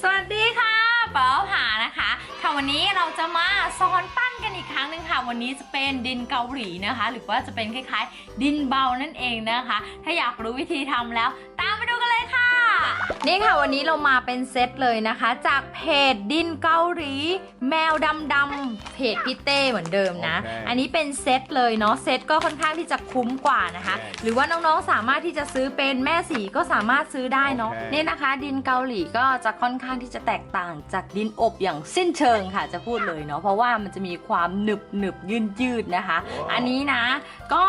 สวัสดีค่ะป๋าหานะคะ ค่ะวันนี้เราจะมาสอนปั้นกันอีกครั้งหนึ่งค่ะ วันนี้จะเป็นดินเกาหลีนะคะ หรือว่าจะเป็นคล้ายๆ ดินเบานั่นเองนะคะ ถ้าอยากรู้วิธีทำแล้ว ตามไปดูกันเลยค่ะ นี่ค่ะวันนี้เรามาเป็นเซตเลยนะคะ จากเพจดินเกาหลี แมวดำดำๆเพจพี่เต้เหมือนเดิมนะ โอเคอันนี้เป็นเซตเลยเนาะเซตก็ค่อนข้างที่จะคุ้มกว่านะคะโอเคหรือว่าน้องๆสามารถที่จะซื้อเป็นแม่สีก็สามารถซื้อได้เนาะโอเค เนี่ยนะคะ ดินเกาหลีก็จะค่อนข้างที่จะแตกต่างจากดินอบอย่างสิ้นเชิงค่ะจะพูดเลยเนาะเพราะว่ามันจะมีความหนึบหนึบยืดยืดๆนะคะ อันนี้นะก็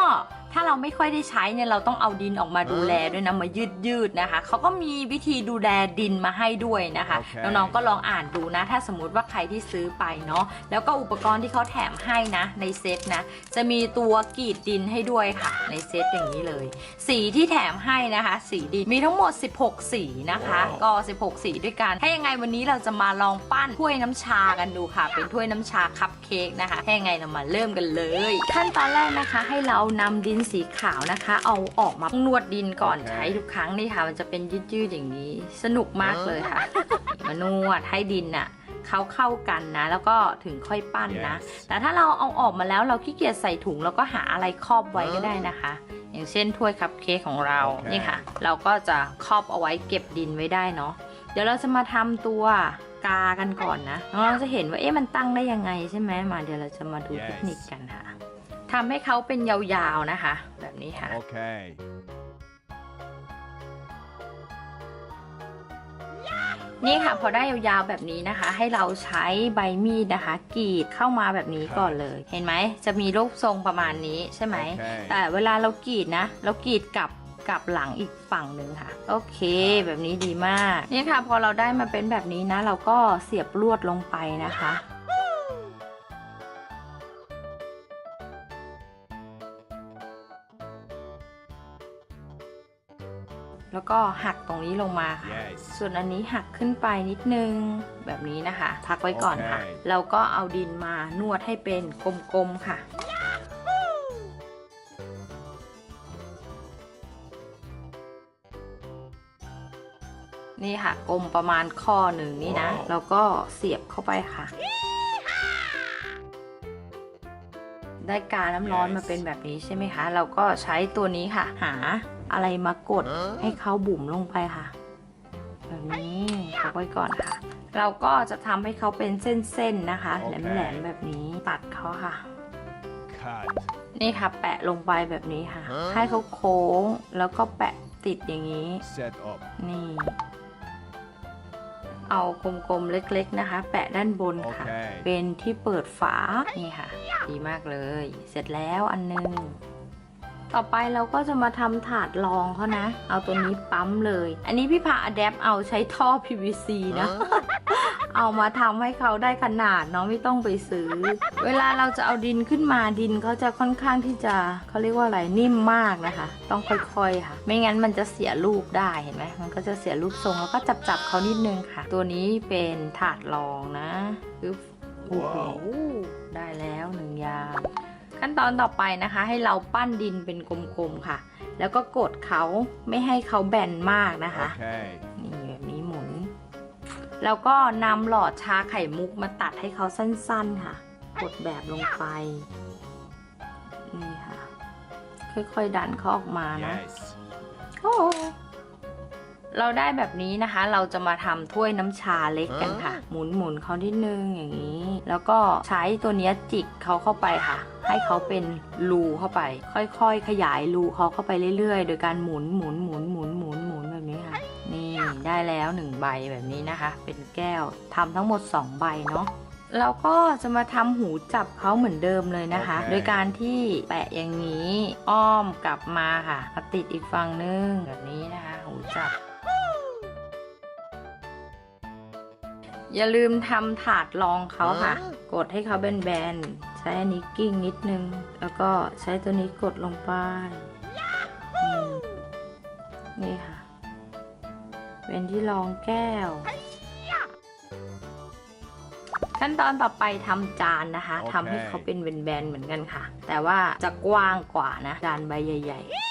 ถ้าเราไม่ค่อยได้ใช้เนี่ยเราต้องเอาดินออกมาดูแลด้วยนะมายืดยืดๆนะคะเขาก็มีวิธีดูแลดินมาให้ด้วยนะคะโอเคน้องๆก็ลองอ่านดูนะ ถ้าสมมติว่าใครที่ซื้อไปเนาะแล้วก็อุปกรณ์ที่เขาแถมให้นะ ในเซตนะ จะมีตัวกรีดดินให้ด้วยค่ะ ในเซตอย่างนี้เลย สีที่แถมให้นะคะ สีดินมีทั้งหมด 16 สีนะคะก็ 16 สีด้วยกันถ้ายังไงวันนี้เราจะมาลองปั้นถ้วยน้ำชากันดูค่ะ เป็นถ้วยน้ำชาคัพเค้กนะคะถ้ายังไงเรามาเริ่มกันเลย ขั้นตอนแรกนะคะ ให้เรานำดินสีขาวนะคะ เอาออกมานวดดินก่อนโอเคใช้ทุกครั้งนี่ค่ะ มันจะเป็นยืดๆอย่างนี้ สนุกมากเลยค่ะ มานวดให้ดินน่ะเขาเข้ากันนะ แล้วก็ถึงค่อยปั้นนะ Yes แต่ถ้าเราเอาออกมาแล้วเราขี้เกียจใส่ถุงเราก็หาอะไรครอบไว้ก็ได้นะคะ อย่างเช่นถ้วยคัพเค้กของเราโอเคนี่ค่ะ เราก็จะครอบเอาไว้เก็บดินไว้ได้เนาะเดี๋ยวเราจะมาทำตัวกากันก่อนนะน้องๆจะเห็นว่าเอ๊ะมันตั้งได้ยังไงใช่ไหมมาเดี๋ยวเราจะมาดู Yes เทคนิคกันค่ะ ทำให้เขาเป็นยาวๆนะคะ แบบนี้ค่ะ Okay. นี่ค่ะพอได้ยาวๆแบบนี้นะคะ ให้เราใช้ใบมีดนะคะกรีดเข้ามาแบบนี้ก่อนเลย เห็นไหมจะมีรูปทรงประมาณนี้ใช่ไหม โอเค แต่เวลาเรากรีดนะ เรากรีดกลับกลับหลังอีกฝั่งหนึ่งค่ะ โอเค แบบนี้ดีมาก นี่ค่ะ พอเราได้มาเป็นแบบนี้นะ เราก็เสียบลวดลงไปนะคะ แล้วก็หักตรงนี้ลงมาค่ะ Yes. ส่วนอันนี้หักขึ้นไปนิดนึงแบบนี้นะคะ พักไว้ก่อนค่ะ โอเคเราก็เอาดินมานวดให้เป็นกลมๆค่ะ นี่ค่ะกลมประมาณข้อหนึ่งนี่นะ ว้าวเราก็เสียบเข้าไปค่ะ ได้การน้ำร้อน Yes มาเป็นแบบนี้ใช่ไหมคะ เราก็ใช้ตัวนี้ค่ะ หา อะไรมากดให้เขาบุ๋มลงไปค่ะ แบบนี้พักไว้ก่อนค่ะ เราก็จะทำให้เขาเป็นเส้นๆนะคะโอเคแหลมๆแบบนี้ตัดเขาค่ะ Cut. นี่ค่ะ แปะลงไปแบบนี้ค่ะฮะให้เขาโค้งแล้วก็แปะติดอย่างนี้ Set up. นี่ เอากลมๆเล็กๆนะคะ แปะด้านบนค่ะโอเคเป็นที่เปิดฝา นี่ค่ะ ดีมากเลย เสร็จแล้วอันหนึง ต่อไปเราก็จะมาทำถาดรองเขานะ เอาตัวนี้ปั๊มเลย อันนี้พี่พาอะแดปเอาใช้ท่อ PVC นะ เอามาทำให้เขาได้ขนาดเนาะไม่ต้องไปซื้อ เวลาเราจะเอาดินขึ้นมาดินเขาจะค่อนข้างที่จะเขาเรียกว่าอะไรนิ่มมากนะคะ ต้องค่อยๆค่ะ ไม่งั้นมันจะเสียรูปได้เห็นไหมมันก็จะเสียรูปทรงแล้วก็จับๆเขานิดนึงค่ะ ตัวนี้เป็นถาดรองนะปึ๊บโอ้โหว้าวได้แล้วหนึ่งอย่าง ขั้นตอนต่อไปนะคะ ให้เราปั้นดินเป็นกลมๆค่ะ แล้วก็กดเขาไม่ให้เขาแบนมากนะคะ Okay. นี่แบบนี้หมุน แล้วก็นำหลอดชาไข่มุกมาตัดให้เขาสั้นๆค่ะ กดแบบลงไป นี่ค่ะ ค่อยๆดันเขาออกมานะ Yes. โอ้ เราได้แบบนี้นะคะ เราจะมาทำถ้วยน้ำชาเล็กกันค่ะ หมุนหมุนๆเขานิดนึงอย่างนี้ แล้วก็ใช้ตัวเนี้ยจิกเขาเข้าไปค่ะ ให้เขาเป็นรูเข้าไป ค่อยๆ ขยายรูเขาเข้าไปเรื่อยๆ โดยการหมุนหมุนหมุนหมุนหมุนหมุนแบบนี้ค่ะ นี่ได้แล้วหนึ่งใบแบบนี้นะคะ เป็นแก้วทำทั้งหมด 2 ใบเนาะเราก็จะมาทำหูจับเขาเหมือนเดิมเลยนะคะโอเคโดยการที่แปะอย่างนี้อ้อมกลับมาค่ะมาติดอีกฝั่งนึงแบบนี้นะคะ หูจับ อย่าลืมทำถาดรองเขาค่ะ กดให้เขาแบนๆ ใช้อันนี้กิ้งนิดนึง แล้วก็ใช้ตัวนี้กดลงไปอืมนี่ค่ะ เป็นที่รองแก้ว ขั้นตอนต่อไปทำจานนะคะโอเคทำให้เขาเป็นแบนๆเหมือนกันค่ะ แต่ว่าจะกว้างกว่านะ จานใบใหญ่ ๆ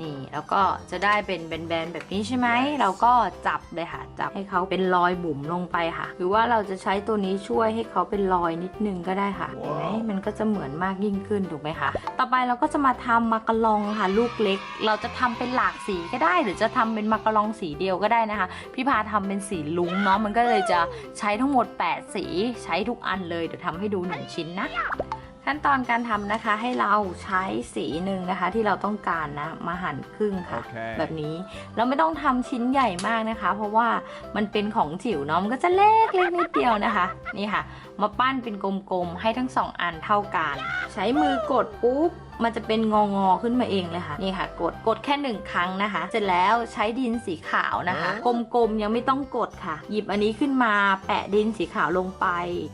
นี่แล้วก็จะได้เป็นแบนๆแบบนี้ใช่ไหมเราก็จับเลยค่ะจับให้เขาเป็นรอยบุ๋มลงไปค่ะ หรือว่าเราจะใช้ตัวนี้ช่วยให้เขาเป็นรอยนิดนึงก็ได้ค่ะเห็นไหมมันก็จะเหมือนมากยิ่งขึ้นถูกไหมคะต่อไปเราก็จะมาทำมากะลองค่ะลูกเล็ก เราจะทำเป็นหลากสีก็ได้ หรือจะทำเป็นมากะลองสีเดียวก็ได้นะคะ พี่พาทำเป็นสีลุ้งเนาะมันก็เลยจะใช้ทั้งหมด 8 สีใช้ทุกอันเลยเดี๋ยวทำให้ดูหนึ่งชิ้นนะ ขั้นตอนการทำนะคะให้เราใช้สีหนึ่งนะคะ ที่เราต้องการนะมาหั่นครึ่งค่ะ Okay. แบบนี้เราไม่ต้องทำชิ้นใหญ่มากนะคะ เพราะว่ามันเป็นของจิ๋วเนาะมันก็จะเล็กเล็กนิดเดียวนะคะ นี่ค่ะมาปั้นเป็นกลมๆ ให้ทั้งสองอันเท่ากัน ใช้มือกดปุ๊บ มันจะเป็นงองอๆขึ้นมาเองเลยค่ะ นี่ค่ะ กด กดแค่หนึ่งครั้งนะคะ เสร็จแล้วใช้ดินสีขาวนะคะ กลมๆ ยังไม่ต้องกดค่ะ หยิบอันนี้ขึ้นมา แปะดินสีขาวลงไป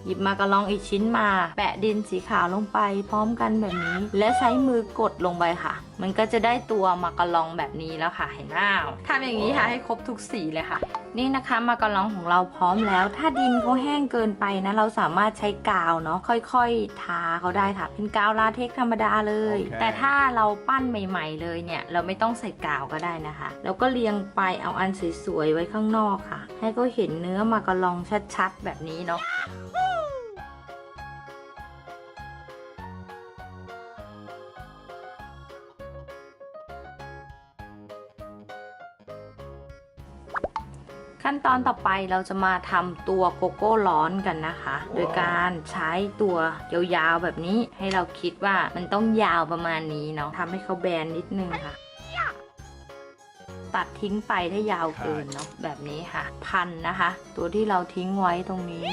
หยิบมากระลองอีกชิ้นมา แปะดินสีขาวลงไป พร้อมกันแบบนี้ และใช้มือกดลงไปค่ะ มันก็จะได้ตัวมากระลองแบบนี้แล้วค่ะ เห็นไหมทำอย่างนี้ค่ะ ให้ครบทุกสีเลยค่ะ นี่นะคะมากระลองของเราพร้อมแล้ว ถ้าดินเขาแห้งเกินไปนะ เราสามารถใช้กาวเนาะค่อยๆ ทาเขาได้ค่ะเป็นกาวลาเทคธรรมดาเลยโอเคแต่ถ้าเราปั้นใหม่ ๆ เลยเนี่ย เราไม่ต้องใส่กาวก็ได้นะคะ แล้วก็เรียงไปเอาอันสวยๆไว้ข้างนอกค่ะ ให้เขาเห็นเนื้อมากระลองชัดๆ แบบนี้เนาะ ตอนต่อไปเราจะมาทำตัวโกโก้ร้อนกันนะคะ โดยการใช้ตัวยาวๆแบบนี้ให้เราคิดว่ามันต้องยาวประมาณนี้เนาะทำให้เขาแบนนิดนึงค่ะ ตัดทิ้งไปถ้ายาวเกินเนาะแบบนี้ค่ะ พันนะคะ ตัวที่เราทิ้งไว้ตรงนี้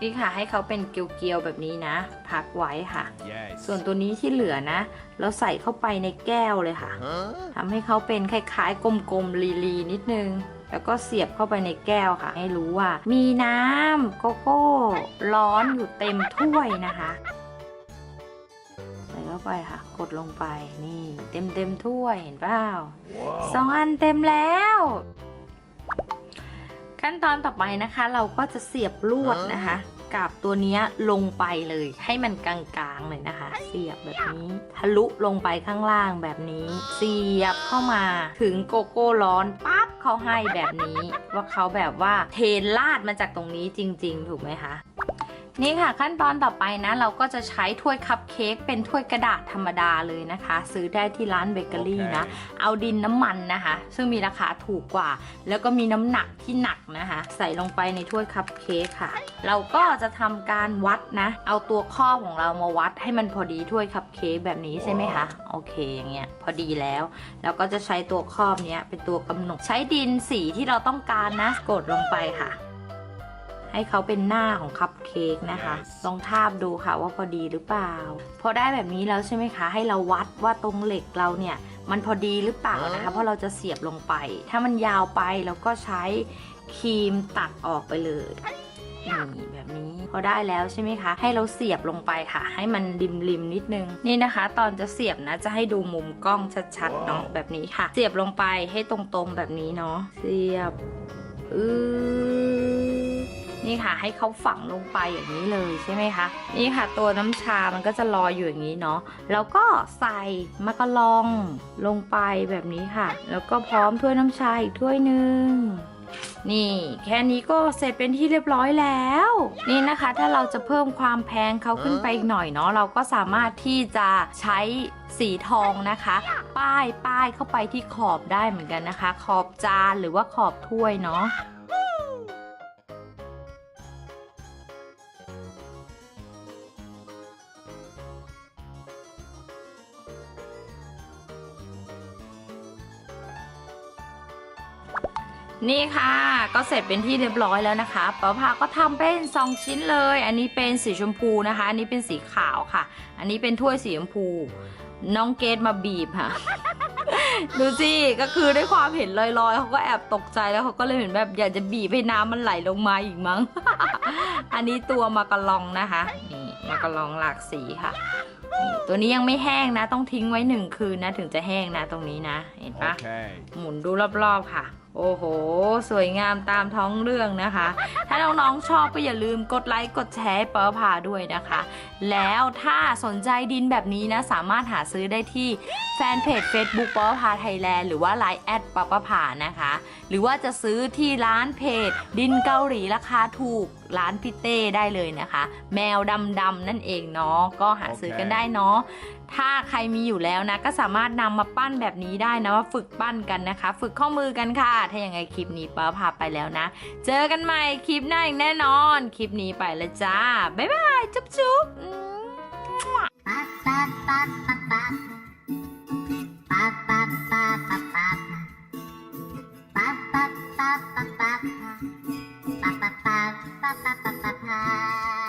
นี่ค่ะให้เขาเป็นเกลียวๆแบบนี้นะ พักไว้ค่ะ Yes. ส่วนตัวนี้ที่เหลือนะ เราใส่เข้าไปในแก้วเลยค่ะ Huh? ทำให้เขาเป็นคล้ายๆ กลมๆลีๆนิดนึง แล้วก็เสียบเข้าไปในแก้วค่ะ ให้รู้ว่า มีน้ำโกโก้ร้อนอยู่เต็มถ้วยนะคะ ใส่เข้าไปค่ะ กดลงไปนี่ เต็มเต็มๆถ้วยเห็นเปล่าสองอันเต็มแล้ว ขั้นตอนต่อไปนะคะ เราก็จะเสียบลวดนะคะกับตัวนี้ลงไปเลยให้มันกลางๆเลยนะคะ เสียบแบบนี้ทะลุลงไปข้างล่างแบบนี้ เสียบเข้ามาถึงโกโก้ร้อนปั๊บเขาให้แบบนี้ ว่าเขาแบบว่าเทลาดมาจากตรงนี้จริง ๆ ถูกไหมคะ นี่ค่ะขั้นตอนต่อไปนะ เราก็จะใช้ถ้วยคัพเค้กเป็นถ้วยกระดาษธรรมดาเลยนะคะ ซื้อได้ที่ร้านเบเกอรี่นะ Okay. เอาดินน้ำมันนะคะ ซึ่งมีราคาถูกกว่า แล้วก็มีน้ำหนักที่หนักนะคะ ใส่ลงไปในถ้วยคัพเค้กค่ะ เราก็จะทำการวัดนะ เอาตัวครอบของเรามาวัดให้มันพอดีถ้วยคัพเค้กแบบนี้ใช่ไหมคะโอเคอย่างเงี้ยพอดีแล้วแล้วก็จะใช้ตัวครอบเนี้ยเป็นตัวกำหนดใช้ดินสีที่เราต้องการนะกดลงไปค่ะ ให้เขาเป็นหน้าของคัพเค้กนะคะ Yes. ลองทาบดูค่ะว่าพอดีหรือเปล่า พอได้แบบนี้แล้วใช่ไหมคะ ให้เราวัดว่าตรงเหล็กเราเนี่ย มันพอดีหรือเปล่านะคะ เพราะเราจะเสียบลงไป ถ้ามันยาวไปเราก็ใช้ครีมตัดออกไปเลยนี่แบบนี้พอได้แล้วใช่ไหมคะ ให้เราเสียบลงไปค่ะ ให้มันริมริมๆนิดนึง นี่นะคะ ตอนจะเสียบนะจะให้ดูมุมกล้องชัดๆเนาะแบบนี้ค่ะ เสียบลงไปให้ตรงๆแบบนี้เนาะเสียบอือ นี่ค่ะ ให้เขาฝังลงไปอย่างนี้เลยใช่ไหมคะ นี่ค่ะ ตัวน้ำชามันก็จะลอยอยู่อย่างนี้เนาะ แล้วก็ใส่มะกะลองลงไปแบบนี้ค่ะ แล้วก็พร้อมถ้วยน้ำชาอีกถ้วยหนึ่งนี่แค่นี้ก็เสร็จเป็นที่เรียบร้อยแล้ว นี่นะคะ ถ้าเราจะเพิ่มความแพงเขาขึ้นไปอีกหน่อยเนาะเราก็สามารถที่จะใช้สีทองนะคะ ป้ายป้ายเข้าไปที่ขอบได้เหมือนกันนะคะ ขอบจานหรือว่าขอบถ้วยเนาะ นี่ค่ะ ก็เสร็จเป็นที่เรียบร้อยแล้วนะคะป้าพาก็ทำเป็น 2 ชิ้นเลย อันนี้เป็นสีชมพูนะคะ อันนี้เป็นสีขาวค่ะ อันนี้เป็นถ้วยสีชมพู น้องเกดมาบีบค่ะ ดูสิก็คือด้วยความเห็นลอยๆเขาก็แอบตกใจแล้วเขาก็เลยเห็นแบบอยากจะบีบให้น้ำมันไหลลงมาอีกมั้ง อันนี้ตัวมากะลองนะคะนี่มากะลองหลากสีค่ะนี่ตัวนี้ยังไม่แห้งนะ ต้องทิ้งไว้หนึ่งคืนนะ ถึงจะแห้งนะตรงนี้นะ เห็นปะ Okay. หมุนดูรอบๆค่ะ โอ้โห สวยงามตามท้องเรื่องนะคะ ถ้าน้องๆชอบก็อย่าลืมกดไลค์กดแชร์เปอร์พาด้วยนะคะ แล้วถ้าสนใจดินแบบนี้นะ สามารถหาซื้อได้ที่แฟนเพจ Facebook ปอพาไทยแลนด์หรือว่า l ล n e แอดปอพานะคะ หรือว่าจะซื้อที่ร้านเพจดินเกาหลีราคาถูก ร้านพี่เต้ได้เลยนะคะ แมวดำๆนั่นเองเนาะก็หาซื้อกันได้เนาะถ้าใครมีอยู่แล้วนะ ก็สามารถนำมาปั้นแบบนี้ได้นะว่าฝึกปั้นกันนะคะ ฝึกข้อมือกันค่ะ ถ้าอย่างไรคลิปนี้ป้าพาไปแล้วนะ เจอกันใหม่คลิปหน้าอีกแน่นอน คลิปนี้ไปละจ้า บ๊ายบาย จุ๊บจุ๊บปั๊บปั๊บปั๊บปั๊บปั๊บปั๊บปั๊บปั๊บปั๊บปั๊บปั๊บปั๊บปั๊บปั๊บ pa pa pa pa pa pa